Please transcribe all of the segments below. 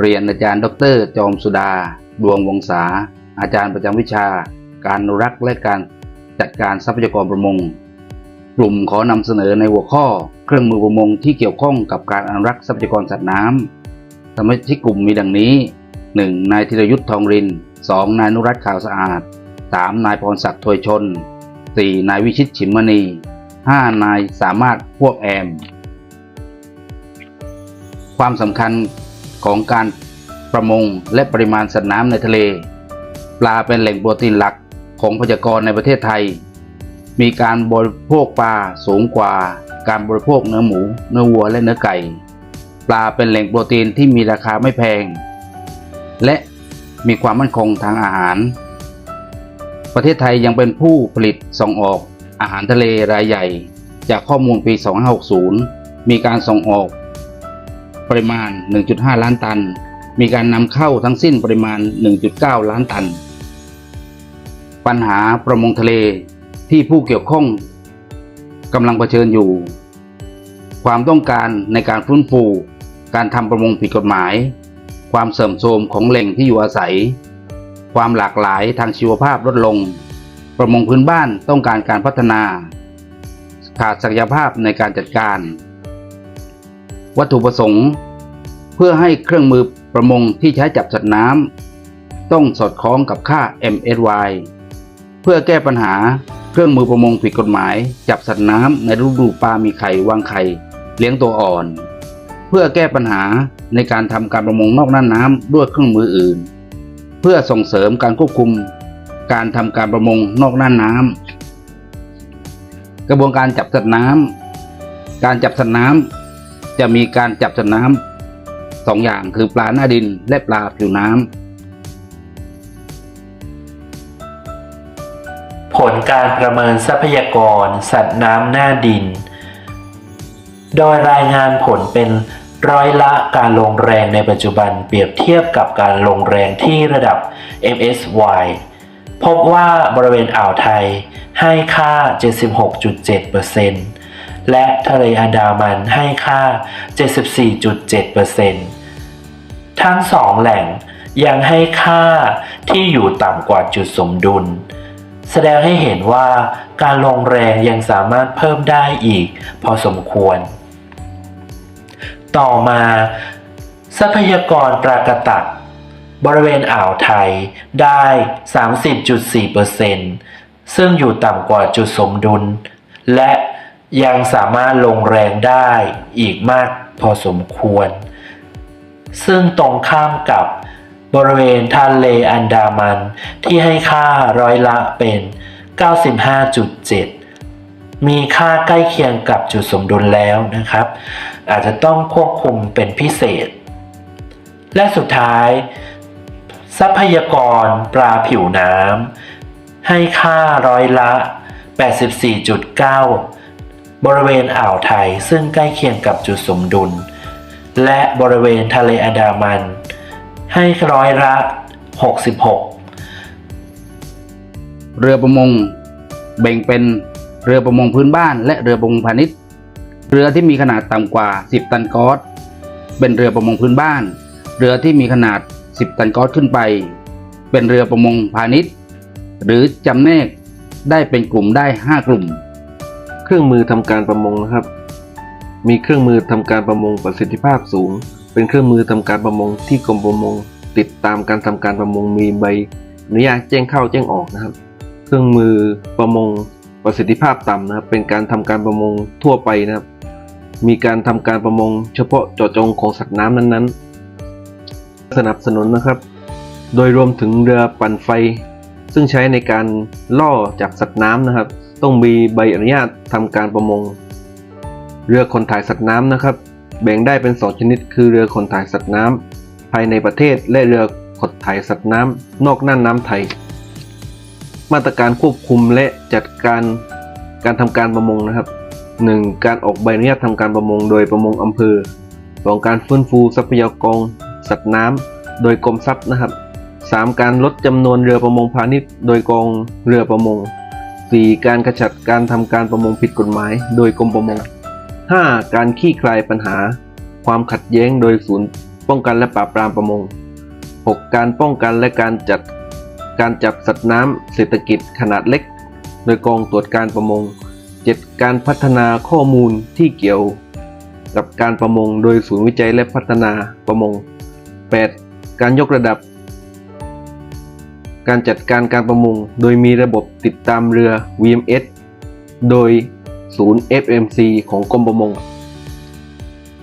เรียนอาจารย์ดอกเตอรจอมสุดา ดวงวงศา อาจารย์ประจำวิชา การอนุรักษ์และการจัดการทรัพยากรประมง กลุ่มขอนำเสนอในหัวข้อ เครื่องมือประมงที่เกี่ยวข้องกับการอนุรักษ์ทรัพยากรสัตว์น้ำสมาชิกกลุ่มมีดังนี้ 1. นายธีรยุทธ์ทองริน 2. นายนุรัตน์ข่าวสะอาด 3. นายพรศักดิ์ถวยชน 4. นายวิชิตฉิมมณี 5. นายสามารถพวกแอม ความสำคัญ ของการประมงและปริมาณสัตว์น้ำในทะเล ปลาเป็นแหล่งโปรตีนหลักของประชากรในประเทศไทย มีการบริโภคปลาสูงกว่า การบริโภคเนื้อหมู เนื้อวัวและเนื้อไก่ ปลาเป็นแหล่งโปรตีนที่มีราคาไม่แพง และมีความมั่นคงทางอาหาร ประเทศไทยยังเป็นผู้ผลิตส่งออกอาหารทะเลรายใหญ่ จากข้อมูลปี 2560 มีการส่งออก ปริมาณ 1.5 ล้านตัน มีการนำเข้าทั้งสิ้นปริมาณ 1.9 ล้านตัน ปัญหาประมงทะเลที่ผู้เกี่ยวข้องกำลังเผชิญอยู่ ความต้องการในการฟื้นฟู การทำประมงผิดกฎหมาย ความเสื่อมโทรมของแหล่งที่อยู่อาศัย ความหลากหลายทางชีวภาพลดลง ประมงพื้นบ้านต้องการการพัฒนา ขาดศักยภาพในการจัดการ วัตถุประสงค์ เพื่อให้เครื่องมือประมงที่ใช้จับสัตว์น้ำต้องสอดคล้องกับค่า MSY เพื่อแก้ปัญหาเครื่องมือประมงผิดกฎหมาย จับสัตว์น้ำในฤดูปลามีไข่วางไข่เลี้ยงตัวอ่อน เพื่อแก้ปัญหาในการทำการประมงนอกน่านน้ำด้วยเครื่องมืออื่น เพื่อส่งเสริมการควบคุม การทำการประมงนอกน่านน้ำกระบวนการจับสัตว์น้ำการจับสัตว์น้ำ จะมีการจับสัตว์น้ำสองอย่างคือปลาหน้าดินและปลาผิวน้ำ ผลการประเมินทรัพยากร สัตว์น้ำหน้าดิน โดยรายงานผลเป็นร้อยละการลงแรงในปัจจุบันเปรียบเทียบกับการลงแรงที่ระดับ MSY พบว่าบริเวณอ่าวไทยให้ค่า 76.7% และทะเลอันดามันให้ค่า 74.7%ทั้งสองแหล่งยังให้ค่าที่อยู่ต่ำกว่าจุดสมดุล แสดงให้เห็นว่าการลงแรงยังสามารถเพิ่มได้อีกพอสมควร ต่อมา ทรัพยากรปรากตักบริเวณอ่าวไทยได้ 30.4%ซึ่งอยู่ต่ำกว่าจุดสมดุล และ ยังสามารถลงแรงได้อีกมากพอสมควร ซึ่งตรงข้ามกับบริเวณทะเลอันดามันที่ให้ค่าร้อยละเป็น 95.7 มีค่าใกล้เคียงกับจุดสมดุลแล้วนะครับ อาจจะต้องควบคุมเป็นพิเศษ และสุดท้าย ทรัพยากรปลาผิวน้ำให้ค่าร้อยละ 84.9 บริเวณอ่าวไทยซึ่งใกล้เคียงกับจุดสมดุล และบริเวณทะเลอันดามัน ให้ร้อยละ 66 เรือประมง แบ่งเป็นเรือประมงพื้นบ้าน และเรือประมงพาณิชย์ เรือที่มีขนาดต่ำกว่า 10 ตันกอสเป็นเรือประมงพื้นบ้าน เรือที่มีขนาด 10 ตันกอสขึ้นไป เป็นเรือประมงพาณิชย์ หรือจำแนกได้เป็นกลุ่มได้ 5 กลุ่ม เครื่องมือทำการประมงนะครับ มีเครื่องมือทำการประมงประสิทธิภาพสูง เป็นเครื่องมือทำการประมงที่กรมประมง ติดตามการทำการประมงมีใบอนุญาตแจ้งเข้าแจ้งออกนะครับ เครื่องมือประมงประสิทธิภาพต่ำนะครับ เป็นการทำการประมงทั่วไปนะครับ มีการทำการประมง เฉพาะเจาะจงของสัตว์น้ำนั้นๆ สนับสนุนนะครับ โดยรวมถึงเรือปั่นไฟ ซึ่งใช้ในการล่อจากสัตว์น้ำนะครับ ต้องมีใบอนุญาตทำการประมง เรือขนถ่ายสัตว์น้ำนะครับ แบ่งได้เป็น 2 ชนิด คือเรือขนถ่ายสัตว์น้ำภายในประเทศและเรือขนถ่ายสัตว์น้ำนอกน่านน้ำไทย มาตรการควบคุมและจัดการการทำการประมงนะครับ 1. การออกใบอนุญาตทำการประมง โดยประมงอำเภอ 2. การฟื้นฟูทรัพยากรสัตว์น้ำโดยกรมทรัพย์นะครับ 3. การลดจำนวนเรือประมงพาณิชย์ โดยกองเรือประมง 4. การขจัดการทำการประมงผิดกฎหมายโดยกรมประมง 5. การขี้คลายปัญหา ความขัดแย้งโดยศูนย์ป้องกันและปราบปรามประมง 6. การป้องกันและการจัดการจับสัตว์น้ำเศรษฐกิจขนาดเล็ก โดยกองตรวจการประมง 7. การพัฒนาข้อมูลที่เกี่ยวกับการประมง โดยศูนย์วิจัยและพัฒนาประมง 8. การยกระดับ การจัดการการประมง โดยมีระบบติดตามเรือ VMS โดยศูนย์ FMC ของกรมประมง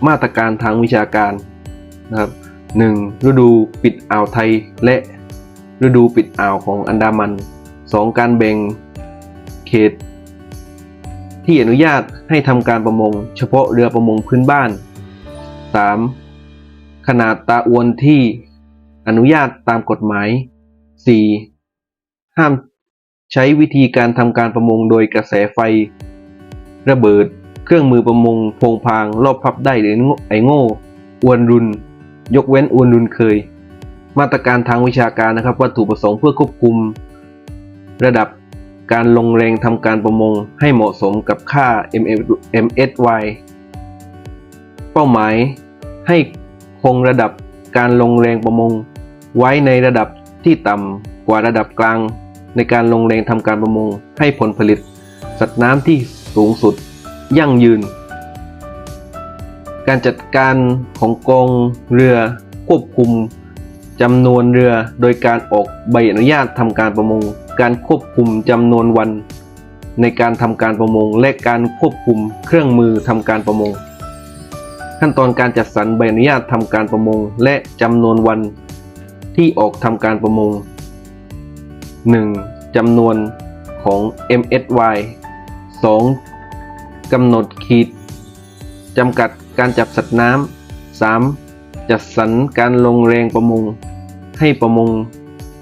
มาตรการทางวิชาการนะครับ 1. ฤดูปิดอ่าวไทยและฤดูปิดอ่าวของอันดามัน 2. การแบ่งเขต ที่อนุญาตให้ทำการประมง เฉพาะเรือประมงพื้นบ้าน 3. ขนาดตาอวนที่อนุญาตตามกฎหมาย 4. ห้ามใช้วิธีการทำการประมงโดยกระแสไฟ ระเบิด เครื่องมือประมงพงพางรอบพับได้หรือไอโง่อวนรุน ยกเว้นอวนรุนเคย มาตรการทางวิชาการนะครับวัตถุประสงค์เพื่อควบคุม ระดับการลงแรงทำการประมงให้เหมาะสมกับค่า MSY เป้าหมายให้คงระดับการลงแรงประมง ไว้ในระดับ ที่ต่ำกว่าระดับกลางในการลงแรงทำการประมงให้ผลผลิต สัตว์น้ำที่สูงสุด ยั่งยืน การจัดการของกองเรือควบคุมจำนวนเรือโดยการออกใบอนุญาตทำการประมง การควบคุมจำนวนวัน ในการทำการประมง และการควบคุมเครื่องมือทำการประมง ขั้นตอนการจัดสรรใบอนุญาตทำการประมง และจำนวนวัน ที่ออกทำการประมง 1. จำนวนของ MSY 2. กำหนดขีดจำกัดการจับสัตว์น้ำ 3. จัดสรรการลงแรงประมง ให้ประมง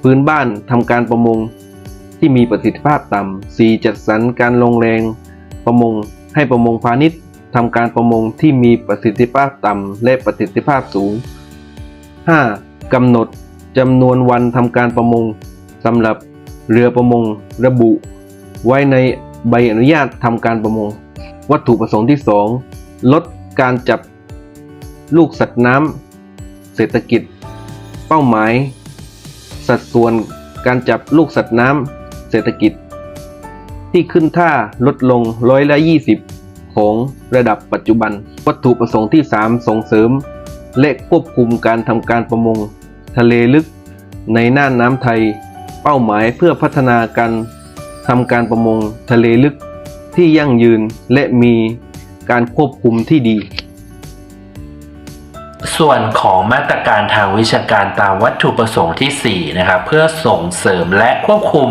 พื้นบ้านทำการประมง ที่มีประสิทธิภาพต่ำ 4. จัดสรรการลงแรงประมง ให้ประมงพาณิชย์ทำการประมงที่มีประสิทธิภาพต่ำและประสิทธิภาพสูง 5. กำหนด จำนวนวันทำการประมงสำหรับเรือประมงระบุ ไว้ในใบอนุญาตทำการประมง วัตถุประสงค์ที่ 2 ลดการจับลูกสัตว์น้ำเศรษฐกิจ เป้าหมาย สัดส่วนการจับลูกสัตว์น้ำเศรษฐกิจ ที่ขึ้นท่าลดลงร้อยละ20 ของระดับปัจจุบัน วัตถุประสงค์ที่ 3 ส่งเสริม และควบคุมการทำการประมง ทะเลลึกในน่านน้ำไทย เป้าหมายเพื่อพัฒนาการทำการประมงทะเลลึกที่ยั่งยืนและมีการควบคุมที่ดี ส่วนของมาตรการทางวิชาการตามวัตถุประสงค์ที่ 4 นะครับ เพื่อส่งเสริมและควบคุม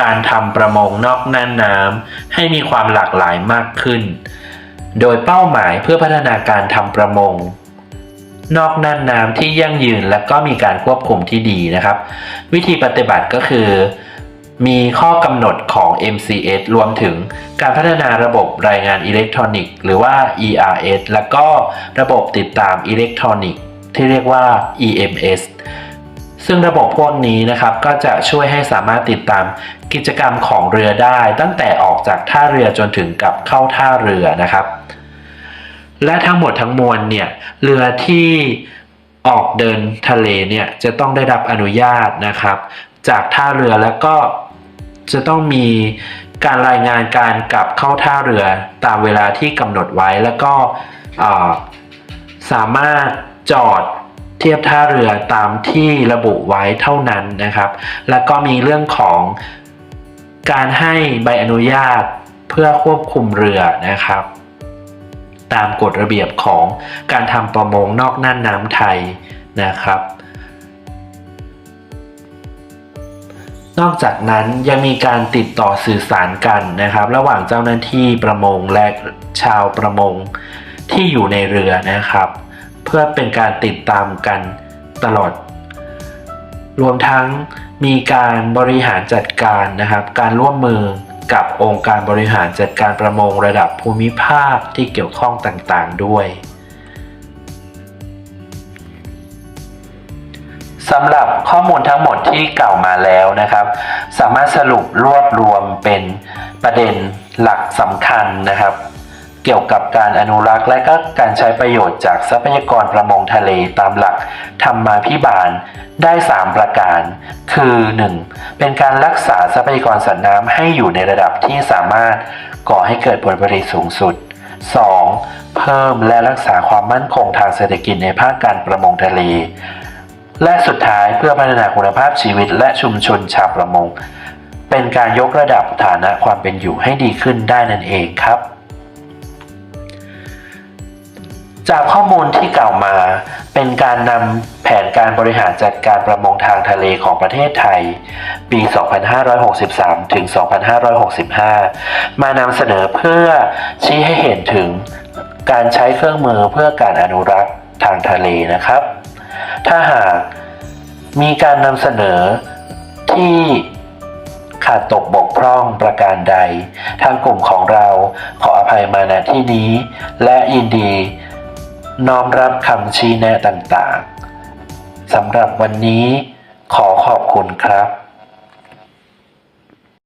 การทำประมงนอกน่านน้ำให้มีความหลากหลายมากขึ้น โดยเป้าหมายเพื่อพัฒนาการทำประมง นอกน่านน้ำที่ยั่งยืนและก็มีการควบคุมที่ดีนะครับ วิธีปฏิบัติก็คือ มีข้อกำหนดของ MCS รวมถึงการพัฒนาระบบรายงานอิเล็กทรอนิกส์หรือว่า ERS แล้วก็ระบบติดตามอิเล็กทรอนิกส์ที่เรียกว่า EMS ซึ่งระบบพวกนี้นะครับก็จะช่วยให้สามารถติดตามกิจกรรมของเรือได้ ตั้งแต่ออกจากท่าเรือจนถึงกลับเข้าท่าเรือนะครับ และทั้งหมดทั้งมวลเนี่ยเรือที่ออกเดินทะเลเนี่ยจะต้องได้รับอนุญาตนะครับ จากท่าเรือแล้วก็จะต้องมีการรายงานการกลับเข้าท่าเรือตามเวลาที่กำหนดไว้แล้วก็สามารถจอดเทียบท่าเรือตามที่ระบุไว้เท่านั้นนะครับ แล้วก็มีเรื่องของการให้ใบอนุญาตเพื่อควบคุมเรือนะครับ ตามกฎระเบียบของการทำประมงนอกน่านน้ำไทยนะครับ นอกจากนั้นยังมีการติดต่อสื่อสารกันนะครับ ระหว่างเจ้าหน้าที่ประมงและชาวประมงที่อยู่ในเรือนะครับ เพื่อเป็นการติดตามกันตลอด รวมทั้งมีการบริหารจัดการนะครับ การร่วมมือ กับองค์การบริหารจัดการประมงระดับภูมิภาคที่เกี่ยวข้องต่างๆ ด้วยสำหรับข้อมูลทั้งหมดที่กล่าวมาแล้วนะครับ สามารถสรุปรวบรวมเป็นประเด็นหลักสำคัญนะครับ เกี่ยวกับการอนุรักษ์และก็การใช้ประโยชน์จากทรัพยากรประมงทะเลตามหลักธรรมาภิบาลได้ 3 ประการ คือ 1. เป็นการรักษาทรัพยากรสัตว์น้ำให้อยู่ในระดับที่สามารถก่อให้เกิดผลผลิตสูงสุด 2. เพิ่มและรักษาความมั่นคงทางเศรษฐกิจในภาคการประมงทะเล และสุดท้ายเพื่อพัฒนาคุณภาพชีวิตและชุมชนชาวประมง เป็นการยกระดับฐานะความเป็นอยู่ให้ดีขึ้นได้นั่นเองครับ จากข้อมูลที่กล่าวมา เป็นการนำแผนการบริหารจัดการประมงทางทะเลของประเทศไทย ปี 2563 ถึง 2565 มานำเสนอเพื่อชี้ให้เห็นถึงการใช้เครื่องมือเพื่อการอนุรักษ์ทางทะเลนะครับ ถ้าหากมีการนำเสนอที่ขาดตกบกพร่องประการใด ทางกลุ่มของเราขออภัยมาณที่นี้ และยินดี น้อมรับคำชี้แนะต่างๆสำหรับวันนี้ขอขอบคุณครับ